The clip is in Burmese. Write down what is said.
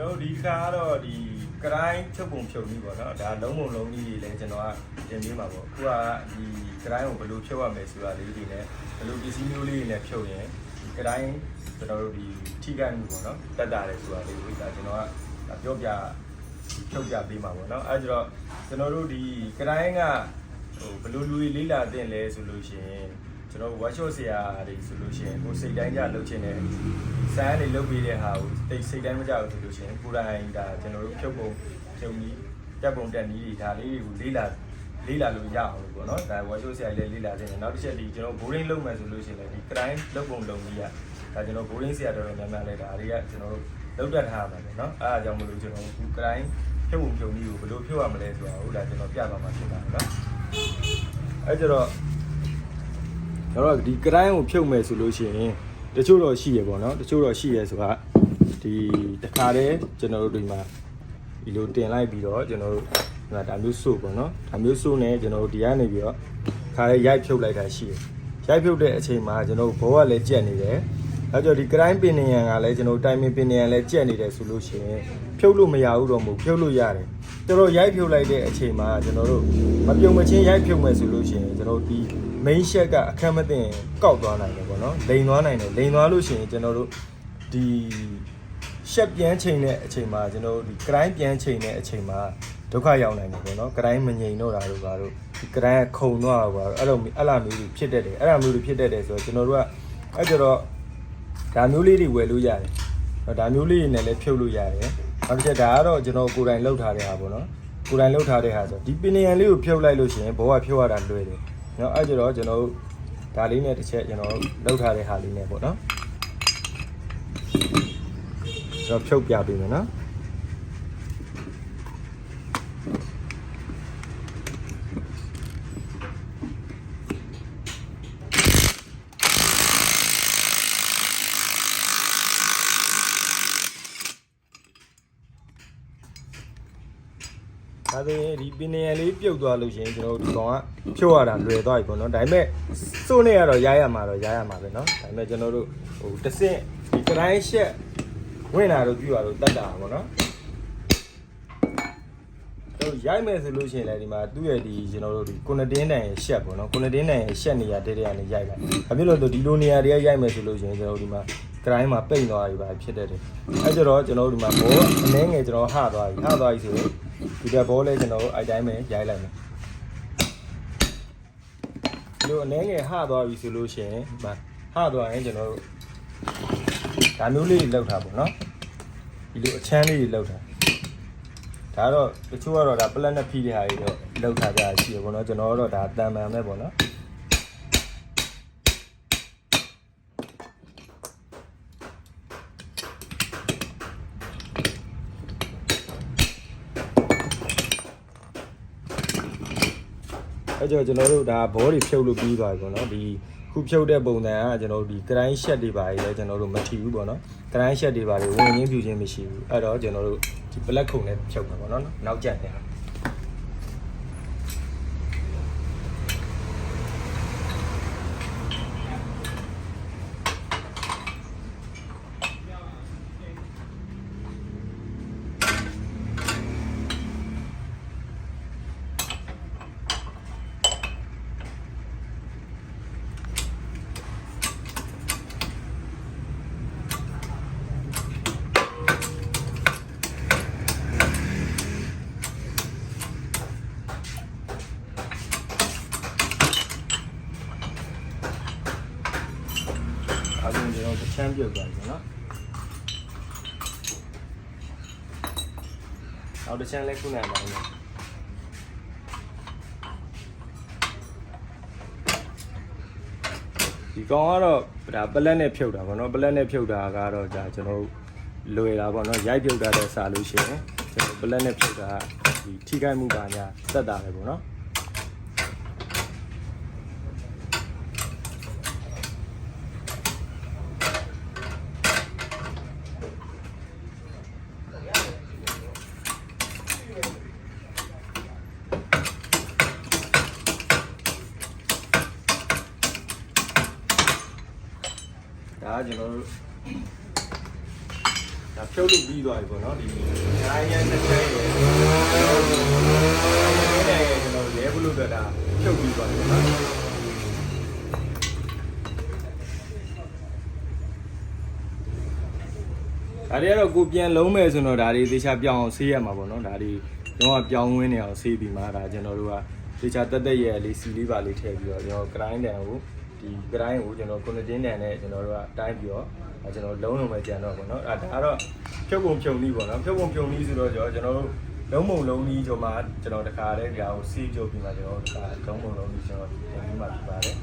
ကျွန်တော်တို့ဒီခါကတော့ဒီကရိုင်းချုပ်ပုံဖြုတ်နည်းပေါ့နော်ဒါလုံးပုံလုံးနည်းတွေလည်းကျွန်တော်ကတင်ပေးမှာပေါ့အခုကဒီကရိုင်းကိုဘယ်လိုဖြုတ်ရမလဲဆိုတာလေးတွေနဲ့ဘယ်လိုပစ္စည်းမျိုးလေးတွေနဲ့ဖြုတ်ရင်ဒီကရိုင်းကျွန်တော်တို့ဒီထိခိုက်မှုပေါ့နော်တက်တာလေဆိုတာလေးတွေဒါကျွန်တော်ကပြောပြဖြုတ်ပြပေးမှာပေါ့နော်အဲဒါကြတော့ကျွန်တော်တို့ဒီကရိုင်းကဟိုဘယ်လိုလူတွေလေးလာတင်လဲဆိုလို့ရှိရင် ကျွန်တော် workshop ဆရာတွေဆိုလို့ရှိရင်ကိုယ်စိတ်တိုင်းကြလုပ်ချင်တဲ့စမ်းတွေလုပ်ပေးတဲ့ဟာကိုတိတ်စိတ်တိုင်းမကြဘူးဆိုလို့ရှိရင်ကိုယ်တိုင်ဒါကျွန်တော်တို့ဖြုတ်ပုံဖြုတ်နည်းတက်ပုံတက်နည်းတွေဒါလေးတွေကိုလေးလာလေးလာလို့ရအောင်လို့ပေါ့နော်ဒါ workshop ဆရာတွေလည်းလေးလာတင်တယ်နောက်တစ်ချက်ဒီကျွန်တော် boring လုပ်မယ်ဆိုလို့ရှိရင်လည်းဒီ client လုပ်ပုံလုပ်နည်းကဒါကျွန်တော် boring ဆရာတော်တော်များများလည်းဒါတွေကကျွန်တော်တို့လုပ်တတ်ထားရမှာပဲเนาะအဲအားကြောင့်မလို့ကျွန်တော်အခု client ဖြုတ်ပုံဖြုတ်နည်းကိုဘယ်လိုဖြုတ်ရမလဲဆိုတာဟုတ်လားကျွန်တော်ပြသွားမှာဖြစ်ပါတယ်เนาะအဲကြတော့ ကျွန်တော်တို့ဒီကရိုင်းကိုဖြုတ်မယ်ဆိုလို့ရှိရင်တချို့တော့ရှိရပေါ့နော်တချို့တော့ရှိရဆိုတာဒီတခါတည်းကျွန်တော်တို့ဒီမှာဒီလိုတင်လိုက်ပြီးတော့ကျွန်တော်တို့ဒီမှာဒါမျိုးစို့ပေါ့နော်ဒါမျိုးစို့နဲ့ကျွန်တော်တို့ဒီကနေပြီးတော့ခါလေးရိုက်ဖြုတ်လိုက်တာရှိတယ်ရိုက်ဖြုတ်တဲ့အချိန်မှာကျွန်တော်တို့ဘောကလည်းကြက်နေတယ် အဲကြောင့်ဒီကရိုင်းပင်နေရန်ကလည်းကျွန်တော်တို့တိုင်ပင်ပင်နေရန်လည်းကြက်နေတယ်ဆိုလို့ရှိရင်ဖြုတ်လို့မရဘူးတော့မဟုတ်ဖြုတ်လို့ရတယ်တော်တော်ရိုက်ဖြုတ်လိုက်တဲ့အချိန်မှာကျွန်တော်တို့မပြုံမချင်းရိုက်ဖြုတ်မယ်ဆိုလို့ရှိရင်ကျွန်တော်တို့ဒီ main shed ကအခက်မသိရင်ကောက်သွားနိုင်တယ်ပေါ့နော်လိန်သွားနိုင်တယ်လိန်သွားလို့ရှိရင်ကျွန်တော်တို့ဒီ shed ပြန်ချိန်တဲ့အချိန်မှာကျွန်တော်တို့ဒီ grind ပြန်ချိန်တဲ့အချိန်မှာဒုက္ခရောက်နိုင်တယ်ပေါ့နော် grind မငြိမ်တော့တာတို့ပါတို့ဒီ grind ကခုံတော့တာပါတို့အဲ့လိုအဲ့လိုမျိုးတွေဖြစ်တတ်တယ်အဲ့လိုမျိုးတွေဖြစ်တတ်တယ်ဆိုတော့ကျွန်တော်တို့ကအဲ့ကြတော့ ဒါမျိုးလေးတွေဝယ်လို့ရတယ်ဒါမျိုးလေးတွေနဲ့လည်းဖြုတ်လို့ရတယ်နောက်တစ်ချက်ဒါကတော့ကျွန်တော်ကိုယ်တိုင်လှုပ်ထားတဲ့ဟာပေါ့နော်ကိုယ်တိုင်လှုပ်ထားတဲ့ဟာဆိုဒီပင်နံလေးကိုဖြုတ်လိုက်လို့ရှိရင်ဘောကဖြုတ်ရတာလွယ်တယ်နော်အဲ့ကြတော့ကျွန်တော်တို့ဒါလေးနဲ့တစ်ချက်ကျွန်တော်လှုပ်ထားတဲ့ဟာလေးနဲ့ပေါ့နော်ကျွန်တော်ဖြုတ်ပြပေးမယ်နော် ဒါဆိုရင်ဒီပင်နေရလေးပြုတ်သွားလို့ရှိရင်ကျွန်တော်တို့ဒီကောင်ကဖြုတ်ရတာလွယ်သွားပြီပေါ့နော်ဒါပေမဲ့စိုးနေရတော့ရိုက်ရမှာတော့ရိုက်ရမှာပဲနော်ဒါပေမဲ့ကျွန်တော်တို့ဟိုတဆင့်ဒီကတိုင်းရှက်ဝင်လာတော့ပြရတော့တတ်တာပေါ့နော်တို့ရိုက်မယ်ဆိုလို့ရှိရင်လည်းဒီမှာသူ့ရဲ့ဒီကျွန်တော်တို့ဒီကွန်တင်းတန်ရဲ့ရှက်ပေါ့နော်ကွန်တင်းတန်ရဲ့ရှက်နေရတဲ့တဲ့ကနေရိုက်တာ။အပြစ်လို့ဒီလိုနေရာတွေကရိုက်မယ်ဆိုလို့ရှိရင်ကျွန်တော်တို့ဒီမှာကရိုင်းမှာပိတ်သွားပြီပါဖြစ်တဲ့တယ်။အဲကြတော့ကျွန်တော်တို့ဒီမှာဘောအနှဲငယ်ကျွန်တော်ဟသွားပြီဟသွားပြီဆိုရင် ဒီကဘောလေးကျွန်တော်တို့အဲ့တိုင်းပဲရိုက်လိုက်မယ်ဒီလိုအနှဲငယ်ဟသွားပြီဆိုလို့ရှိရင်ဒီမှာဟသွားရင်ကျွန်တော်တို့ဒါမျိုးလေးတွေလောက်တာပေါ့နော်ဒီလိုအချမ်းလေးတွေလောက်တာဒါကတော့တချို့ကတော့ဒါပလက်နဲ့ဖိတဲ့ဟာတွေတော့လောက်ထားကြရှိရပေါ့နော်ကျွန်တော်တို့ဒါတန်ပန်ပဲပေါ့နော် ကြောင့်ကျွန်တော်တို့ဒါဘောတွေဖြုတ်လို့ပြီးသွားပြီပေါ့နော်ဒီခုဖြုတ်တဲ့ပုံစံကကျွန်တော်တို့ဒီကရိုင်းရှက်တွေပါကြီးလဲကျွန်တော်တို့မထီဘူးပေါ့နော်ကရိုင်းရှက်တွေပါတွေဝင်ရင်းပြူချင်းမရှိဘူးအဲ့တော့ကျွန်တော်တို့ဒီ black ခုံနဲ့ဖြုတ်မှာပေါ့နော်နောက်ကျန်တယ်အားလုံးကျွန်တော် တို့ချမ်းပြုတ်သွားပြီနော်နောက်တစ်ချမ်းလဲခုနကပါမယ်ဒီကောင်ကတော့ဒါပလက်နဲ့ဖြုတ်တာပေါ့နော်ပလက်နဲ့ဖြုတ်တာကတော့ဒါကျွန်တော်တို့လွယ်တာပေါ့နော်ရိုက်ဖြုတ်တာတဲ့စာလို့ရှိရင်ကျွန်တော်ပလက်နဲ့ဖြုတ်တာဒီထိခိုက်မှုပါညာတက်တာပဲပေါ့နော် ဒါ ကကျွန်တော်တို့ဒါဒါဖြုတ်လို့ပြီးသွားပြီပေါ့နော်ဒီဒါရန်တစ်ချက်ရယ်ကျွန်တော်ရဲဘလို့ကဒါဖြုတ်ပြီးသွားပြီပေါ့နော်ဒါတွေကတော့ကိုပြန်လုံးမယ်ဆိုတော့ဒါတွေသေချာပြောင်းအောင်ဆေးရမှာပေါ့နော်ဒါတွေတော့ပြောင်းဝင်းနေအောင်ဆေးပြီးမှဒါကျွန်တော်တို့ကသေချာတက်တက်ရဲလေးစီလေးပါလေးထည့်ပြီးတော့ကျွန်တော်ဂရိုင်းတန်ကို ဒီဂရိုင်းကိုကျွန်တော်ကွန်တင်းတန်နဲ့ကျွန်တော်တို့ကတိုင်းပြီးတော့အဲကျွန်တော်လုံးလုံးပဲကြံတော့ပေါ့နော်အဲဒါကတော့ဖြုတ်ပုံဖြုံနည်းပေါ့နော်ဖြုတ်ပုံဖြုံနည်းဆိုတော့ကျွန်တော်တို့လုံးမုံလုံးနည်းကျွန်မကျွန်တော်တခါတည်းကြာကိုစီးကြုတ်ပြီးမှကျွန်တော်တို့တခါလုံးမုံလုံးနည်းကျွန်တော်တင်ပြီးမှဖြစ်ပါတယ်